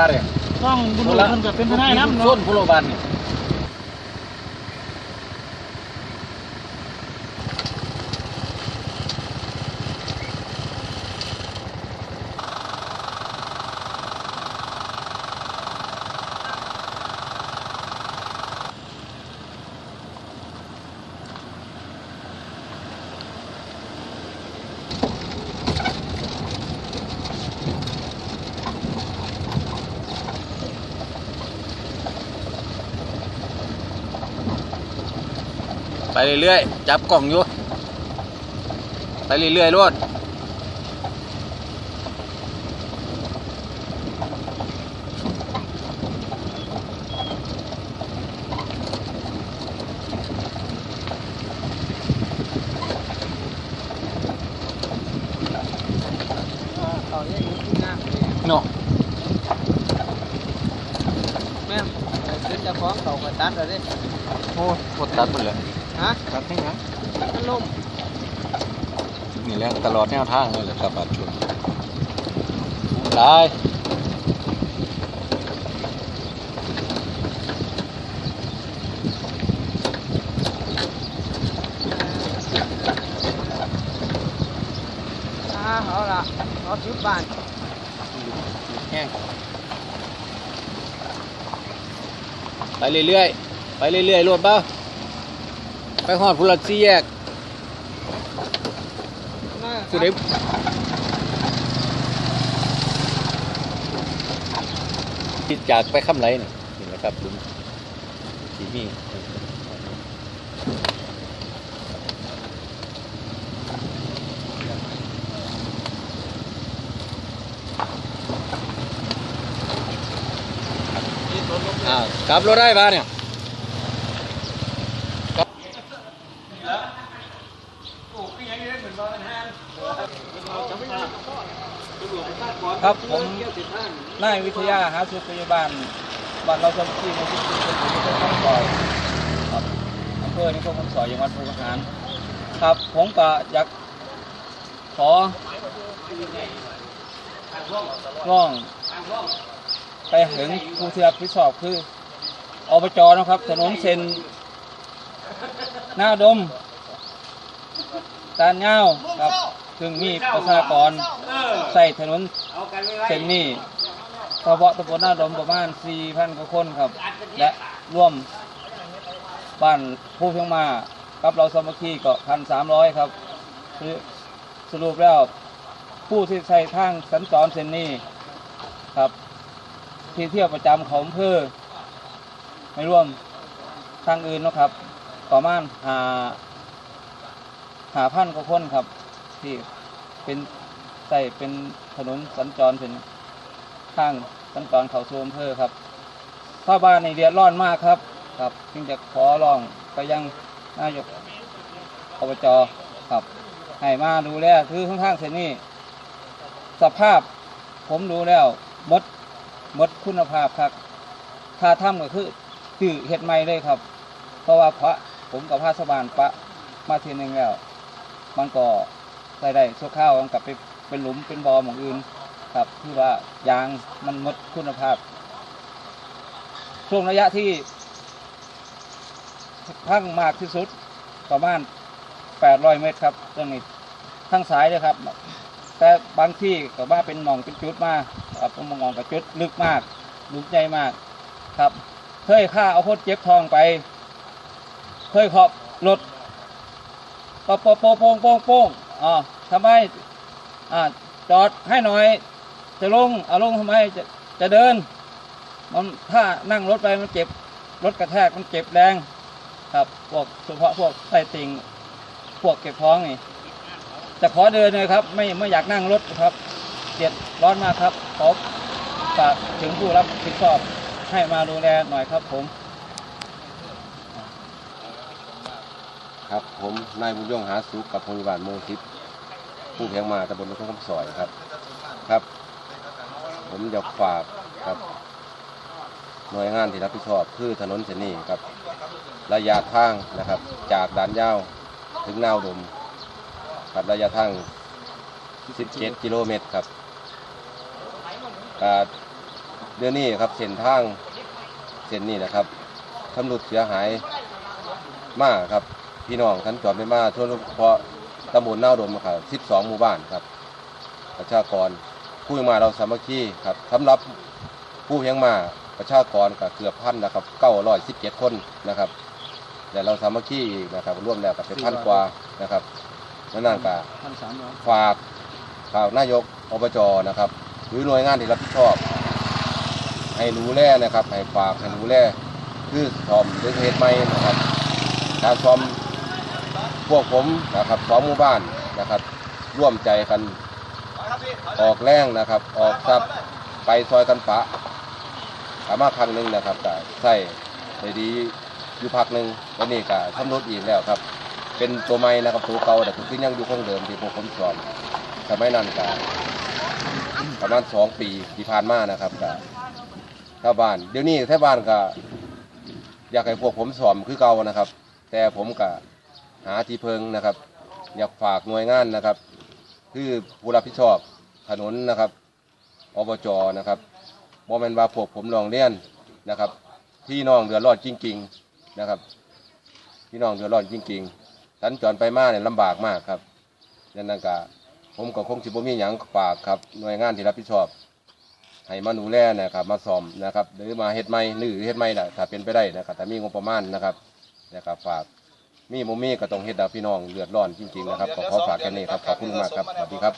าเนี่ยต้องบุญหลวงเพิ่นก็เป็นทนายน้ำส้เนาะนพลบาลเนี่ เรื่อยๆ จับกล่องอยู่ ไปเรื่อยๆรวดเขาเนี่ยอยู่ที่หน้าเนาะแม่นเป็นเจ้าของเขาก็ตัดแล้วเด้โอ้กดตัดหมดเลย ฮะตัดให้นะมันล่มนี่แหละตลอดแนวทางเลยแหละครับบาดชนได้อ่าเอาละเอาสิบบาทแห้งไปเรื่อยๆ ไปเรื่อยๆรวดเบ้า ไปหอดพุรัสี่แยกมาผู้ใดที่จากไปคำไรนี่นี่แหละครับลุงสีมีอ่ากลับรถได้ปะเนี่ย ครับผมนายวิทยาหาสุขพยาบาลบ้านเราสมที่ในที่เป็นที่ต้องคอยครับอำเภอนิคมคำสอยจังหวัดภูมิหารครับผมก็อยากขอร้องไปถึงผู้ที่รับผิดชอบคืออบจนะครับ ถนนเส้นหน้าดมตานเงาครับ ซึ่งมีประชากรใส่ถนนเส้นนี้เฉพาะตำบลหน้าดมประมาณ 4,000 กว่าคนครับ และร่วมบ้านผู้เพียงมากับเราสามัคคีก็พันสามร้อยครับคือสรุปแล้วผู้ที่ใช้ทางสัญจรเส้นนี้ครับ ที่เที่ยวประจำของอำเภอไม่ร่วมทางอื่นเนาะครับ ประมาณหาหาพันกว่าคนครับ ที่เป็นใส่เป็นถนนสัญจรเป็นทางสัญจรเขาสู่อำเภอครับชาวบ้านในเดือดร้อนมากครับ ครับ จึงจะขอร้องไปยังนายกอบจครับให้มาดูแลคือข้างๆเส้นนี้ สภาพผมดูแล้วหมดหมดคุณภาพครับถ้าทำก็คือตื่อเห็ดใหม่เลยครับ เพราะว่าพระผมกับพระสบานปะมาทีหนึ่งแล้ว มันก็ ใส่ได้ชั่วข้าวมันกลับไปเป็นหลุมเป็นบอหมองอื่นครับคือว่ายางมันหมดคุณภาพ ช่วงระยะที่พังมากที่สุดประมาณ 800 เมตรครับเรื่องนี้ทั้งสายเลยครับ แต่บางที่ก็ว่าเป็นหมองเป็นจุดมากครับมองกับจุดลึกมากลึกใจมากครับเคยฆ่าเอาพดเจ็บทองไปเคยขอบรถปะปะโปงโปงโปงโปงอ่า ทำไมอ่าจอดให้หน่อย จะลงเอาลงทำไมจะจะเดินมันถ้านั่งรถไปมันเจ็บรถกระแทกมันเจ็บแรงครับพวกเฉพาะพวกไส้ติ่งพวกเก็บท้องนี่จะขอเดินเลยครับ ไม่ไม่อยากนั่งรถครับเจ็ดร้อนมากครับขอฝากถึงผู้รับผิดชอบให้มาดูแลหน่อยครับผมครับผมนายบุญยงหาสุขกับพยาบาลโมทิพย์ ผู้เพียงมาตำบลนุ่งคำสอยครับ ครับ ผมอยากฝากครับ หน่วยงานที่รับผิดชอบคือถนนเส้นนี้ครับ ระยะทางนะครับ จากด่านยาวถึงนาวดม ครับระยะทาง 17 กิโลเมตรครับเดือนนี้ครับเส้นทางเส้นนี้นะครับทำรุดเสียหายมากครับ พี่น้องทันจอดไม่มาทั่วเพราะ ตำบลน่าวดมครับ 12 หมู่บ้านครับ ประชากรผู้ยังมาเราสามัคคีครับสำหรับผู้ยังมาประชากรก็เกือบพันนะครับ917 คนนะครับ แต่เราสามัคคีอีกนะครับร่วมแล้วกับเป็นพันกว่านะครับนั่นนั่นก็พันสามร้อยฝากฝากนายกอบจนะครับหรือหน่วยงานที่รับผิดชอบ ให้รู้แลนะครับให้ฝากให้รู้แลคือซ่อมหรือเหตุใหม่นะครับการซ่อม พวกผมนะครับสองหมู่บ้านนะครับ ร่วมใจกันออกแรงนะครับ ออกทรัพย์ไปซอยกันปะสามารถครั้งหนึ่งนะครับก็ใส่ได้ดีอยู่พักหนึ่งวันนี้ก็ทำรถอีกแล้วครับ เป็นตัวใหม่นะครับตัวเก่าแต่คือยังอยู่คงเดิมที่พวกผมสอนสมัยนั้นก็ประมาณสองปีที่ผ่านมานะครับก็ชาวบ้านเดี๋ยวนี้แท่บ้านก็อยากให้พวกผมสอนคือเก่านะครับ แต่ผมก็ หาที่เพิงนะครับ อยากฝากหน่วยงานนะครับ คือผู้รับผิดชอบถนนนะครับอบจนะครับบอแมนว่าพวกผมลองเรียนนะครับ พี่น้องเดือดร้อนจริง ๆนะครับ พี่น้องเดือดร้อนจริงๆสัญจรไปมาเนี่ยลำบากมากครับดังนั้นก็ผมก็คงสิบ่มีหยังฝากครับหน่วยงานที่รับผิดชอบให้มาดูแลนะครับมาซ่อมนะครับ หรือมาเฮ็ดใหม่หรือเฮ็ดใหม่น่ะถ้าเป็นไปได้นะครับถ้ามีงบประมาณนะครับนะครับฝาก มีโมมีก็ต้องเฮ็ดดาพี่น้องเลือดร้อนจริงๆนะครับขอขอฝากแค่นี้ครับขอบคุณมากครับสวัสดีครับ